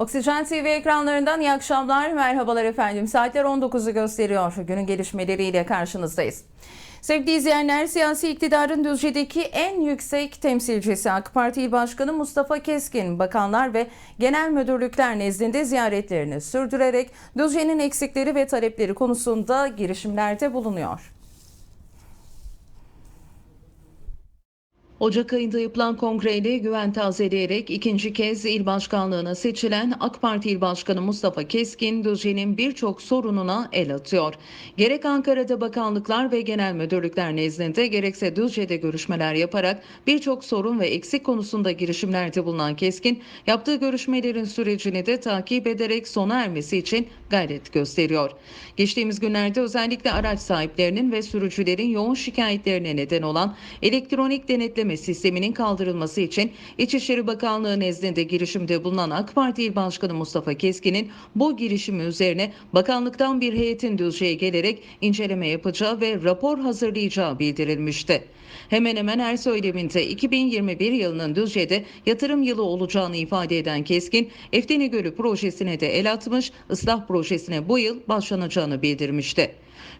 Oksijen TV ekranlarından iyi akşamlar, merhabalar efendim. Saatler 19'u gösteriyor. Günün gelişmeleriyle karşınızdayız. Sevgili izleyenler, siyasi iktidarın Düzce'deki en yüksek temsilcisi AK Parti İl Başkanı Mustafa Keskin, bakanlar ve genel müdürlükler nezdinde ziyaretlerini sürdürerek Düzce'nin eksikleri ve talepleri konusunda girişimlerde bulunuyor. Ocak ayında yapılan kongreyle güven tazeleyerek ikinci kez il başkanlığına seçilen AK Parti İl Başkanı Mustafa Keskin, Düzce'nin birçok sorununa el atıyor. Gerek Ankara'da bakanlıklar ve genel müdürlükler nezdinde gerekse Düzce'de görüşmeler yaparak birçok sorun ve eksik konusunda girişimlerde bulunan Keskin, yaptığı görüşmelerin sürecini de takip ederek sona ermesi için gayret gösteriyor. Geçtiğimiz günlerde özellikle araç sahiplerinin ve sürücülerin yoğun şikayetlerine neden olan elektronik denetleme sisteminin kaldırılması için İçişleri Bakanlığı nezdinde girişimde bulunan AK Parti İl Başkanı Mustafa Keskin'in bu girişimi üzerine bakanlıktan bir heyetin Düzce'ye gelerek inceleme yapacağı ve rapor hazırlayacağı bildirilmişti. Hemen hemen her söyleminde 2021 yılının Düzce'de yatırım yılı olacağını ifade eden Keskin, Efteni Gölü projesine de el atmış, ıslah projesine bu yıl başlanacağını bildirmişti.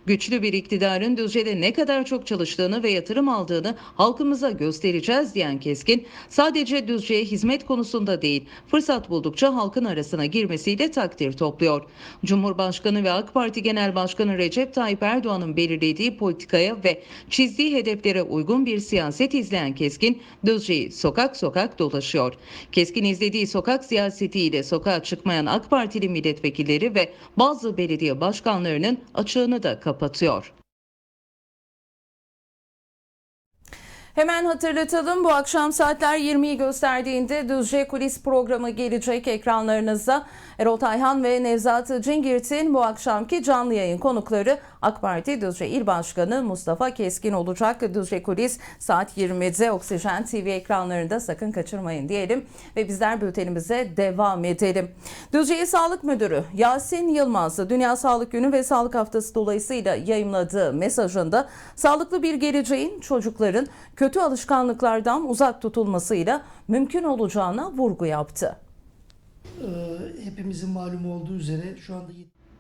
Güçlü bir iktidarın Düzce'de ne kadar çok çalıştığını ve yatırım aldığını halkımıza göstereceğiz diyen Keskin, sadece Düzce'ye hizmet konusunda değil, fırsat buldukça halkın arasına girmesiyle takdir topluyor. Cumhurbaşkanı ve AK Parti Genel Başkanı Recep Tayyip Erdoğan'ın belirlediği politikaya ve çizdiği hedeflere uygun bir siyaset izleyen Keskin, Düzce'yi sokak sokak dolaşıyor. Keskin izlediği sokak siyasetiyle sokağa çıkmayan AK Partili milletvekilleri ve bazı belediye başkanlarının açığını da kapatıyor. Hemen hatırlatalım bu akşam saatler 20'yi gösterdiğinde Düzce Kulis programı gelecek ekranlarınıza. Erol Tayhan ve Nevzat Cingirt'in bu akşamki canlı yayın konukları AK Parti Düzce İl Başkanı Mustafa Keskin olacak. Düzce Kulis saat 20'de Oksijen TV ekranlarında sakın kaçırmayın diyelim ve bizler bültenimize devam edelim. Düzce İl Sağlık Müdürü Yasin Yılmaz Dünya Sağlık Günü ve Sağlık Haftası dolayısıyla yayımladığı mesajında sağlıklı bir geleceğin çocukların kötü alışkanlıklardan uzak tutulmasıyla mümkün olacağına vurgu yaptı. Ee, hepimizin malumu olduğu üzere şu anda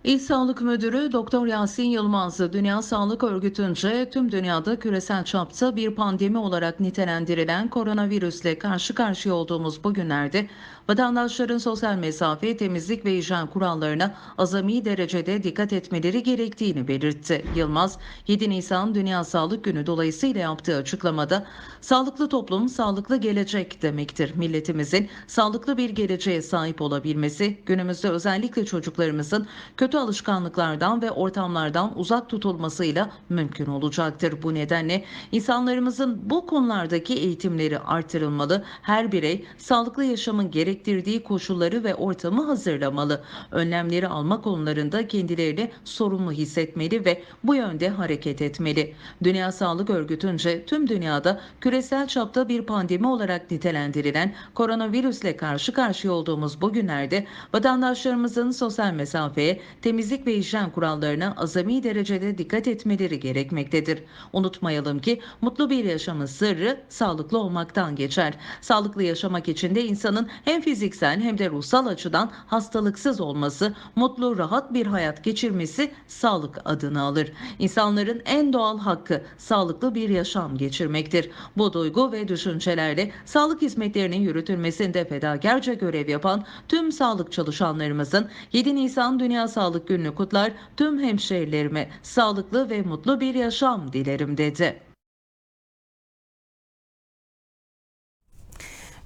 İl Sağlık Müdürü Doktor Yasin Yılmaz, Dünya Sağlık Örgütü'nce tüm dünyada küresel çapta bir pandemi olarak nitelendirilen koronavirüsle karşı karşıya olduğumuz bu günlerde vatandaşların sosyal mesafe, temizlik ve hijyen kurallarına azami derecede dikkat etmeleri gerektiğini belirtti. Yılmaz, 7 Nisan Dünya Sağlık Günü dolayısıyla yaptığı açıklamada sağlıklı toplum, sağlıklı gelecek demektir. Milletimizin sağlıklı bir geleceğe sahip olabilmesi, günümüzde özellikle çocuklarımızın kötü alışkanlıklardan ve ortamlardan uzak tutulmasıyla mümkün olacaktır. Bu nedenle insanlarımızın bu konulardaki eğitimleri artırılmalı, her birey sağlıklı yaşamın gerektirdiği koşulları ve ortamı hazırlamalı. Önlemleri alma konularında kendilerini sorumlu hissetmeli ve bu yönde hareket etmeli. Dünya Sağlık Örgütü'nce tüm dünyada küresel çapta bir pandemi olarak nitelendirilen koronavirüsle karşı karşıya olduğumuz bu günlerde vatandaşlarımızın sosyal mesafeye, temizlik ve hijyen kurallarına azami derecede dikkat etmeleri gerekmektedir. Unutmayalım ki mutlu bir yaşamın sırrı sağlıklı olmaktan geçer. Sağlıklı yaşamak için de insanın hem fiziksel hem de ruhsal açıdan hastalıksız olması, mutlu, rahat bir hayat geçirmesi sağlık adını alır. İnsanların en doğal hakkı sağlıklı bir yaşam geçirmektir. Bu duygu ve düşüncelerle sağlık hizmetlerinin yürütülmesinde fedakarca görev yapan tüm sağlık çalışanlarımızın 7 Nisan Dünya Sağlık Günü'nü kutlar, tüm hemşehrilerime sağlıklı ve mutlu bir yaşam dilerim dedi.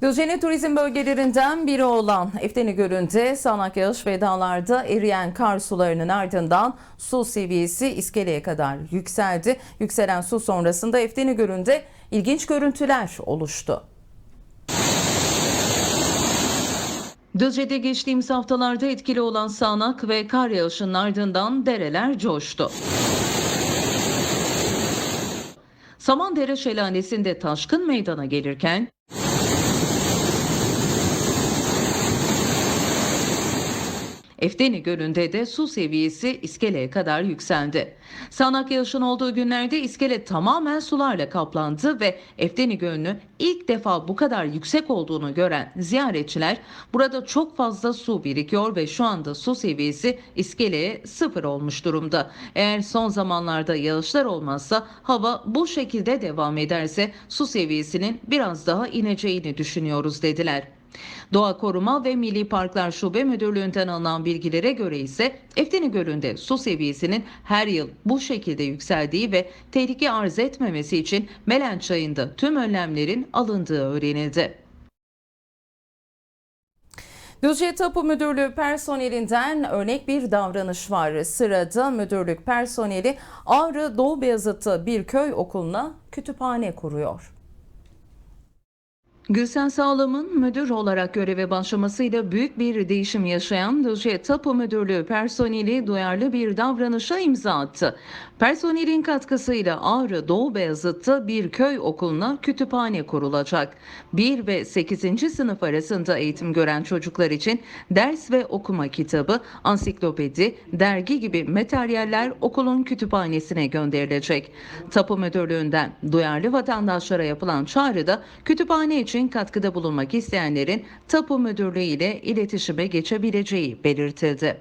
Düzce'nin turizm bölgelerinden biri olan Efteni Gölü'nde sağanak yağış ve dağlarda eriyen kar sularının ardından su seviyesi iskeleye kadar yükseldi. Yükselen su sonrasında Efteni Gölü'nde ilginç görüntüler oluştu. Düzce'de geçtiğimiz haftalarda etkili olan sağanak ve kar yağışının ardından dereler coştu. Samandere Şelalesi'nde taşkın meydana gelirken Efteni Gölü'nde de su seviyesi iskeleye kadar yükseldi. Sağanak yağışın olduğu günlerde iskele tamamen sularla kaplandı ve Efteni Gölü'nü ilk defa bu kadar yüksek olduğunu gören ziyaretçiler burada çok fazla su birikiyor ve şu anda su seviyesi iskeleye sıfır olmuş durumda. Eğer son zamanlarda yağışlar olmazsa hava bu şekilde devam ederse su seviyesinin biraz daha ineceğini düşünüyoruz dediler. Doğa Koruma ve Milli Parklar Şube Müdürlüğü'nden alınan bilgilere göre ise Efteni Gölü'nde su seviyesinin her yıl bu şekilde yükseldiği ve tehlike arz etmemesi için Melen Çayı'nda tüm önlemlerin alındığı öğrenildi. Düzce Tapu Müdürlüğü personelinden örnek bir davranış var. Sırada müdürlük personeli Ağrı Doğu Beyazıt'ta bir köy okuluna kütüphane kuruyor. Gülsen Sağlam'ın müdür olarak göreve başlamasıyla büyük bir değişim yaşayan Düzce Tapu Müdürlüğü personeli duyarlı bir davranışa imza attı. Personelin katkısıyla Ağrı Doğu Beyazıt'ta bir köy okuluna kütüphane kurulacak. 1 ve 8. sınıf arasında eğitim gören çocuklar için ders ve okuma kitabı, ansiklopedi, dergi gibi materyaller okulun kütüphanesine gönderilecek. Tapu Müdürlüğü'nden duyarlı vatandaşlara yapılan çağrıda kütüphane için katkıda bulunmak isteyenlerin Tapu Müdürlüğü ile iletişime geçebileceği belirtildi.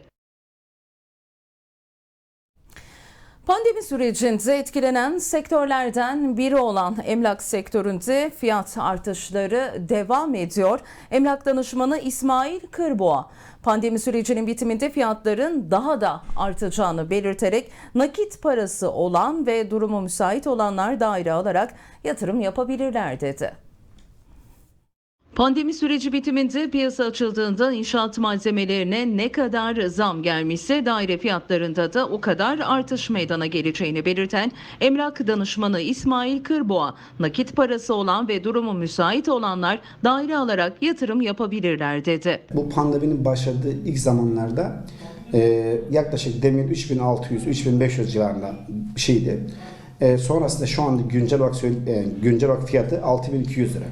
Pandemi sürecinde etkilenen sektörlerden biri olan emlak sektöründe fiyat artışları devam ediyor. Emlak danışmanı İsmail Kırboğa pandemi sürecinin bitiminde fiyatların daha da artacağını belirterek nakit parası olan ve durumu müsait olanlar daire alarak yatırım yapabilirler dedi. Pandemi süreci bitiminde piyasa açıldığında inşaat malzemelerine ne kadar zam gelmişse daire fiyatlarında da o kadar artış meydana geleceğini belirten emlak danışmanı İsmail Kırboğa, nakit parası olan ve durumu müsait olanlar daire alarak yatırım yapabilirler dedi. Bu pandeminin başladığı ilk zamanlarda e, yaklaşık demin 3600-3500 civarında bir şeydi. E, sonrasında şu anda güncel olarak, e, güncel olarak fiyatı 6200 lira.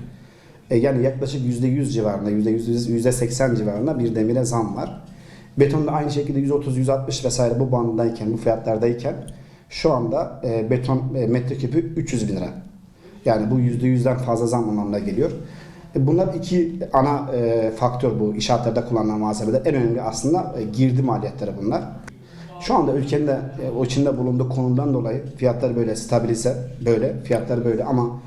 E, yani yaklaşık %100 civarında, %100, %80 civarında bir demire zam var. Beton da aynı şekilde 130-160 vesaire bu bandındayken, bu fiyatlardayken şu anda e, beton e, metreküpü 300 bin lira. Yani bu %100'den fazla zam anlamına geliyor. E, Bunlar iki ana faktör bu inşaatlarda kullanılan malzemeler. En önemli aslında girdi maliyetleri bunlar. Şu anda ülkenin de o içinde bulunduğu konumdan dolayı fiyatlar böyle stabilize böyle fiyatlar böyle ama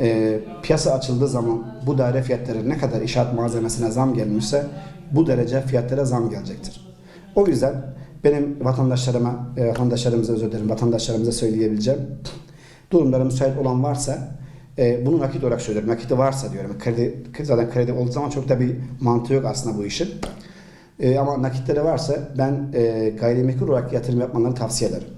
e, piyasa açıldığı zaman bu daire fiyatları ne kadar inşaat malzemesine zam gelmişse bu derece fiyatlara zam gelecektir. O yüzden benim vatandaşlarıma, e, vatandaşlarımıza özür dilerim, vatandaşlarımıza söyleyebileceğim durumları müsait olan varsa e, bunu nakit olarak söylüyorum. Nakiti varsa diyorum. Kredi, zaten kredi olduğu zaman çok da bir mantığı yok aslında bu işin. E, ama nakitleri varsa ben e, gayrimenkul olarak yatırım yapmalarını tavsiye ederim.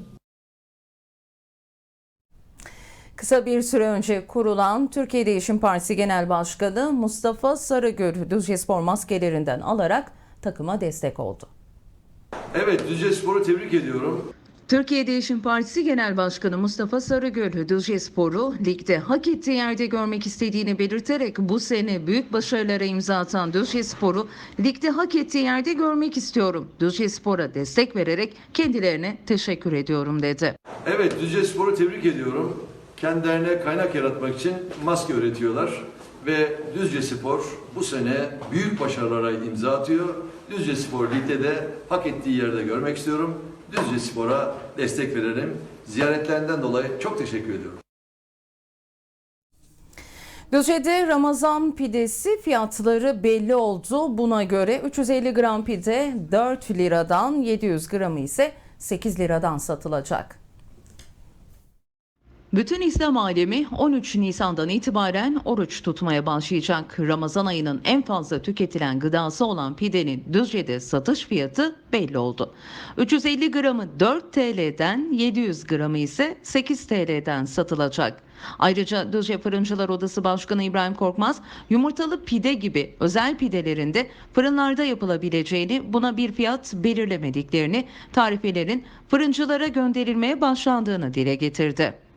Kısa bir süre önce kurulan Türkiye Değişim Partisi Genel Başkanı Mustafa Sarıgül Düzce Spor maskelerinden alarak takıma destek oldu. Evet, Düzce Spor'u tebrik ediyorum. Türkiye Değişim Partisi Genel Başkanı Mustafa Sarıgül, Düzce Spor'u ligde hak ettiği yerde görmek istediğini belirterek bu sene büyük başarılara imza atan Düzce Spor'u ligde hak ettiği yerde görmek istiyorum. Düzce Spor'a destek vererek kendilerine teşekkür ediyorum dedi. Evet, Düzce Spor'u tebrik ediyorum. Kendilerine kaynak yaratmak için maske üretiyorlar. Ve Düzce Spor bu sene büyük başarılara imza atıyor. Düzce Spor ligde de hak ettiği yerde görmek istiyorum. Düzce Spor'a destek verelim. Ziyaretlerinden dolayı çok teşekkür ediyorum. Düzce'de Ramazan pidesi fiyatları belli oldu. Buna göre 350 gram pide 4 liradan 700 gramı ise 8 liradan satılacak. Bütün İslam alemi 13 Nisan'dan itibaren oruç tutmaya başlayacak. Ramazan ayının en fazla tüketilen gıdası olan pidenin Düzce'de satış fiyatı belli oldu. 350 gramı 4 TL'den 700 gramı ise 8 TL'den satılacak. Ayrıca Düzce Fırıncılar Odası Başkanı İbrahim Korkmaz, yumurtalı pide gibi özel pidelerinde fırınlarda yapılabileceğini, buna bir fiyat belirlemediklerini, tarifelerin fırıncılara gönderilmeye başlandığını dile getirdi.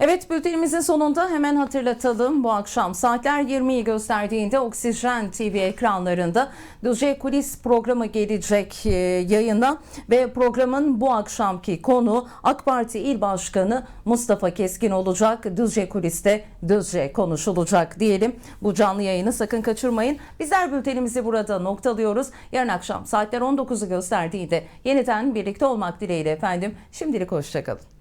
Evet bültenimizin sonunda hemen hatırlatalım. Bu akşam saatler 20'yi gösterdiğinde Oksijen TV ekranlarında Düzce Kulis programı gelecek e, yayına ve programın bu akşamki konu AK Parti İl Başkanı Mustafa Keskin olacak. Düzce Kulis'te Düzce konuşulacak diyelim. Bu canlı yayını sakın kaçırmayın. Bizler bültenimizi burada noktalıyoruz. Yarın akşam saatler 19'u gösterdiğinde yeniden birlikte olmak dileğiyle efendim. Şimdilik hoşçakalın.